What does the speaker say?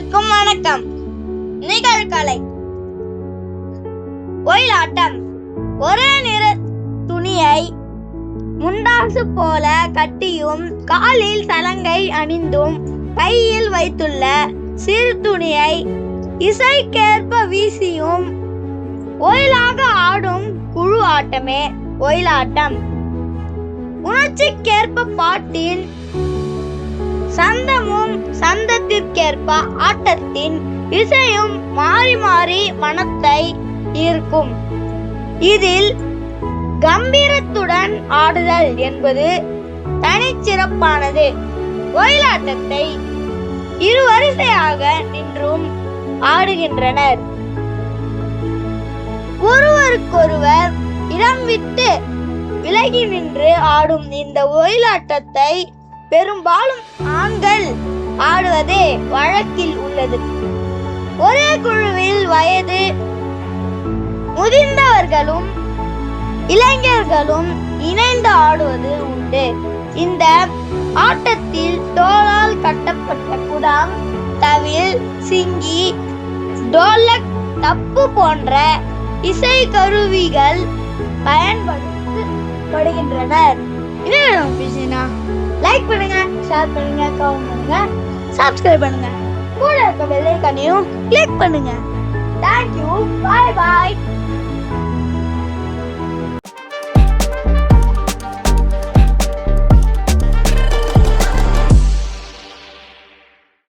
அனைவருக்கும் வணக்கம். நிகழ்கலை. ஒயிலாட்டம். ஒரே நிற துணியை முண்டாசு போல கட்டியும் காலில் சலங்கை அணிந்தும் கையில் வைத்துள்ள சிறு துணியை இசைக்கேற்ப வீசியும் ஒயிலாக ஆடும் குழு ஆட்டமே ஒயிலாட்டம். உணர்ச்சிக்கேற்ப பாட்டின் சந்தமும் சந்த சந்தத்திற்கேற்ப ஆட்டத்தின் இசையும் மாறி மாறி மனத்தை ஈர்க்கும். இதில் கம்பீரத்துடன் ஆடுதல் என்பது தனிச்சிறப்பானது. ஒயிலாட்டத்தை இரு வரிசையாக நின்றும் ஆடுகின்றனர். ஒருவருக்கொருவர் இடம் விட்டு விலகி நின்று ஆடும் இந்த ஒயிலாட்டத்தை பெரும்பாலும் ஆண்கள் ஆடுவதே வழக்கில் உள்ளது. ஒரே குழுவில் வயது முதிர்ந்தவர்களும் இளைஞர்களும் இணைந்து ஆடுவது உண்டு. இந்த ஆட்டத்தில் தோளால் கட்டப்பட்ட குடம் தவில் சிங்கி டோலக் தப்பு போன்ற இசை கருவிகள் பயன்படுத்தப்படுகின்றனர். இது லைக் ஷேர் பண்ணுங்க கமெண்ட் பண்ணுங்க. சப்ஸ்கிரைப் பண்ணுங்க. கூட இருக்க பெல் ஐக்கானையும் கிளிக் பண்ணுங்க. தேங்க்யூ பாய் பாய்